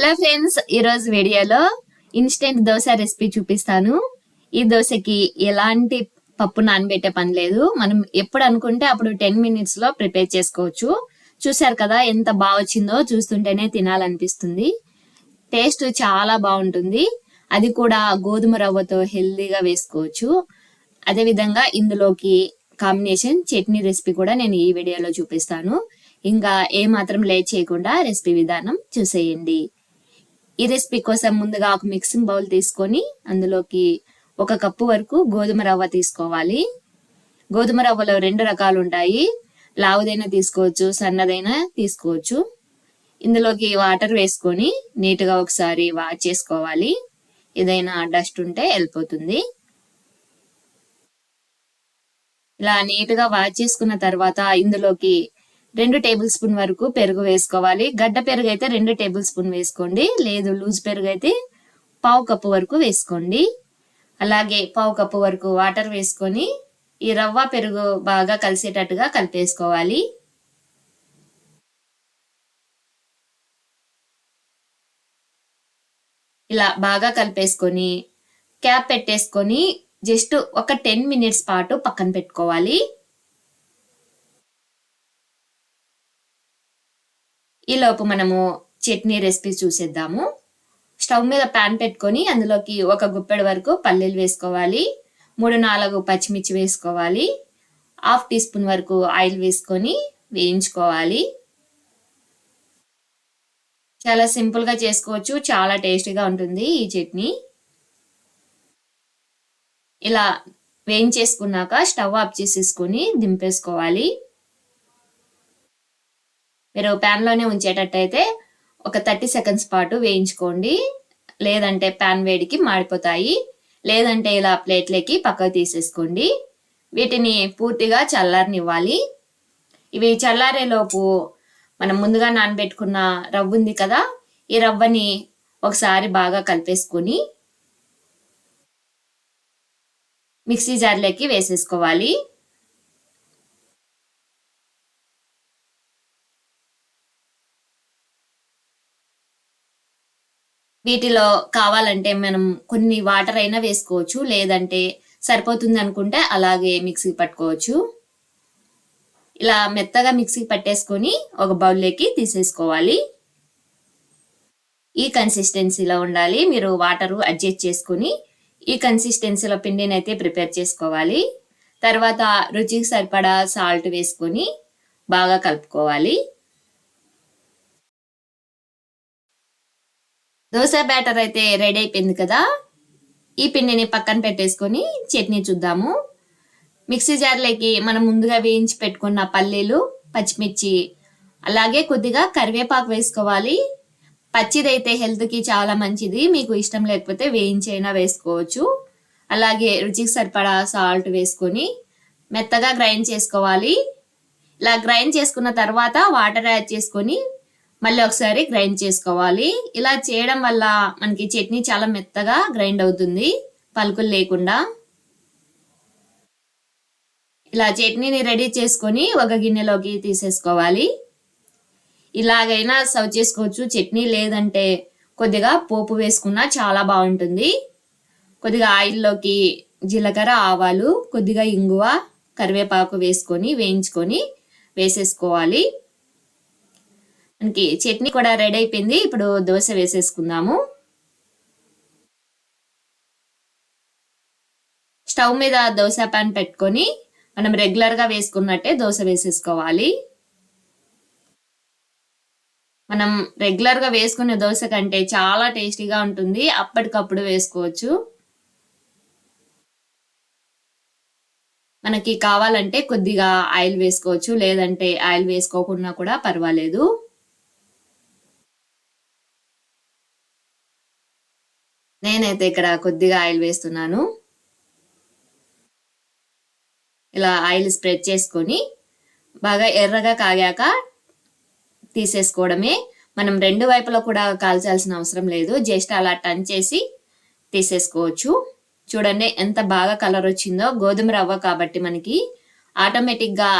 Hello friends ఈరోజు వీడియోలో instant dosa recipe చూపిస్తాను. ఈ దోశకి ఎలాంటి పప్పు నానబెట్టే పని లేదు. మనం ఎప్పుడు అనుకుంటే అప్పుడు టెన్ మినిట్స్లో ప్రిపేర్ చేసుకోవచ్చు. చూసారు కదా ఎంత బాగా వచ్చిందో చూస్తుంటేనే తినాలనిపిస్తుంది. టేస్ట్ చాలా బాగుంటుంది. అది కూడా గోధుమ రవ్వతో హెల్దీగా వేసుకోవచ్చు. అదేవిధంగా ఇందులోకి కాంబినేషన్ చట్నీ రెసిపీ కూడా నేను ఈ వీడియోలో చూపిస్తాను. ఇంకా ఏ మాత్రం లేట్ చేయకుండా రెసిపీ విధానం చూసేయండి. ఈ రెసిపీ కోసం ముందుగా ఒక మిక్సింగ్ బౌల్ తీసుకొని అందులోకి ఒక కప్పు వరకు గోధుమ రవ్వ తీసుకోవాలి. గోధుమ రవ్వలో రెండు రకాలు ఉంటాయి. లావుదైనా తీసుకోవచ్చు సన్నదైనా తీసుకోవచ్చు. ఇందులోకి వాటర్ వేసుకొని నీట్గా ఒకసారి వాష్ చేసుకోవాలి. ఏదైనా డస్ట్ ఉంటే వెళ్ళిపోతుంది ఇలా నీట్గా వాష్ చేసుకున్న తర్వాత ఇందులోకి రెండు టేబుల్ స్పూన్ వరకు పెరుగు వేసుకోవాలి. గడ్డ పెరుగు అయితే రెండు టేబుల్ స్పూన్ వేసుకోండి. లేదు లూజ్ పెరుగు అయితే పావు కప్పు వరకు వేసుకోండి. అలాగే పావు కప్పు వరకు వాటర్ వేసుకొని ఈ రవ్వ పెరుగు బాగా కలిసేటట్టుగా కలిపేసుకోవాలి. ఇలా బాగా కలిపేసుకొని క్యాప్ పెట్టేసుకొని జస్ట్ ఒక టెన్ మినిట్స్ పాటు పక్కన పెట్టుకోవాలి. ఈలోపు మనము చట్నీ రెసిపీ చూసేద్దాము. స్టవ్ మీద ప్యాన్ పెట్టుకొని అందులోకి ఒక గుప్పెడు వరకు పల్లీలు వేసుకోవాలి. మూడు నాలుగు పచ్చిమిర్చి వేసుకోవాలి. హాఫ్ టీ స్పూన్ వరకు ఆయిల్ వేసుకొని వేయించుకోవాలి. చాలా సింపుల్గా చేసుకోవచ్చు. చాలా టేస్టీగా ఉంటుంది ఈ చట్నీ. ఇలా వేయించేసుకున్నాక స్టవ్ ఆఫ్ చేసేసుకొని దింపేసుకోవాలి. మీరు ప్యాన్లోనే ఉంచేటట్టయితే ఒక థర్టీ సెకండ్స్ పాటు వేయించుకోండి. లేదంటే ప్యాన్ వేడికి మాడిపోతాయి. లేదంటే ఇలా ప్లేట్లకి పక్కకు తీసేసుకోండి. వీటిని పూర్తిగా చల్లారనివ్వాలి. ఇవి చల్లారేలోపు మనం ముందుగా నానబెట్టుకున్న రవ్వ ఉంది కదా ఈ రవ్వని ఒకసారి బాగా కలిపేసుకొని మిక్సీ జార్లోకి వేసేసుకోవాలి. వీటిలో కావాలంటే మనం కొన్ని వాటర్ అయినా వేసుకోవచ్చు. లేదంటే సరిపోతుంది అనుకుంటే అలాగే మిక్సీ పట్టుకోవచ్చు. ఇలా మెత్తగా మిక్సీ పట్టేసుకొని ఒక బౌల్లోకి తీసేసుకోవాలి. ఈ కన్సిస్టెన్సీలో ఉండాలి. మీరు వాటరు అడ్జస్ట్ చేసుకొని ఈ కన్సిస్టెన్సీలో పిండిని అయితే ప్రిపేర్ చేసుకోవాలి. తర్వాత రుచికి సరిపడా సాల్ట్ వేసుకొని బాగా కలుపుకోవాలి. దోశ బ్యాటర్ అయితే రెడీ అయిపోయింది కదా. ఈ పిండిని పక్కన పెట్టేసుకొని చట్నీ చూద్దాము. మిక్సీ జార్లోకి మనం ముందుగా వేయించి పెట్టుకున్న పల్లీలు పచ్చిమిర్చి అలాగే కొద్దిగా కరివేపాకు వేసుకోవాలి. పచ్చిదైతే హెల్త్కి చాలా మంచిది. మీకు ఇష్టం లేకపోతే వేయించైనా వేసుకోవచ్చు. అలాగే రుచికి సరిపడా సాల్ట్ వేసుకొని మెత్తగా గ్రైండ్ చేసుకోవాలి. ఇలా గ్రైండ్ చేసుకున్న తర్వాత వాటర్ యాడ్ చేసుకొని మళ్ళీ ఒకసారి గ్రైండ్ చేసుకోవాలి. ఇలా చేయడం వల్ల మనకి చట్నీ చాలా మెత్తగా గ్రైండ్ అవుతుంది. పలుకులు లేకుండా. ఇలా చట్నీని రెడీ చేసుకొని ఒక గిన్నెలోకి తీసేసుకోవాలి. ఇలాగైనా సర్వ్ చేసుకోవచ్చు. చట్నీ లేదంటే కొద్దిగా పోపు వేసుకున్నా చాలా బాగుంటుంది. కొద్దిగా ఆయిల్లోకి జీలకర్ర ఆవాలు కొద్దిగా ఇంగువ కరివేపాకు వేసుకొని వేయించుకొని వేసేసుకోవాలి. మనకి చట్నీ కూడా రెడీ అయిపోయింది. ఇప్పుడు దోశ వేసేసుకుందాము. స్టవ్ మీద దోశ ప్యాన్ పెట్టుకొని మనం రెగ్యులర్గా వేసుకున్నట్టే దోశ వేసేసుకోవాలి. మనం రెగ్యులర్గా వేసుకునే దోశ కంటే చాలా టేస్టీగా ఉంటుంది. అప్పటికప్పుడు వేసుకోవచ్చు. మనకి కావాలంటే కొద్దిగా ఆయిల్ వేసుకోవచ్చు. లేదంటే ఆయిల్ వేసుకోకుండా కూడా పర్వాలేదు. నేనైతే ఇక్కడ కొద్దిగా ఆయిల్ వేస్తున్నాను. ఇలా ఆయిల్ స్ప్రెడ్ చేసుకొని బాగా ఎర్రగా కాగాక తీసేసుకోవడమే. మనం రెండు వైపులో కూడా కాల్చాల్సిన అవసరం లేదు. జస్ట్ అలా టన్ చేసి తీసేసుకోవచ్చు. చూడండి ఎంత బాగా కలర్ వచ్చిందో. గోధుమ రవ్వ కాబట్టి మనకి ఆటోమేటిక్గా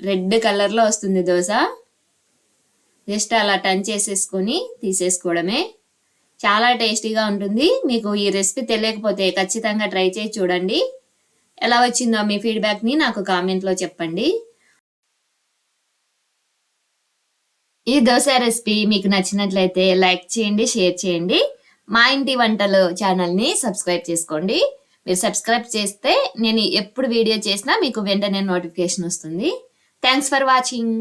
రెడ్ కలర్లో వస్తుంది దోశ. జస్ట్ అలా టన్ చేసేసుకొని తీసేసుకోవడమే. చాలా టేస్టీగా ఉంటుంది. మీకు ఈ రెసిపీ తెలియకపోతే ఖచ్చితంగా ట్రై చేసి చూడండి. ఎలా వచ్చిందో మీ ఫీడ్బ్యాక్ని నాకు కామెంట్లో చెప్పండి. ఈ దోశ రెసిపీ మీకు నచ్చినట్లయితే లైక్ చేయండి షేర్ చేయండి. మా ఇంటి వంటలు ఛానల్ని సబ్స్క్రైబ్ చేసుకోండి. మీరు సబ్స్క్రైబ్ చేస్తే నేను ఎప్పుడు వీడియో చేసినా మీకు వెంటనే నోటిఫికేషన్ వస్తుంది. Thanks for watching.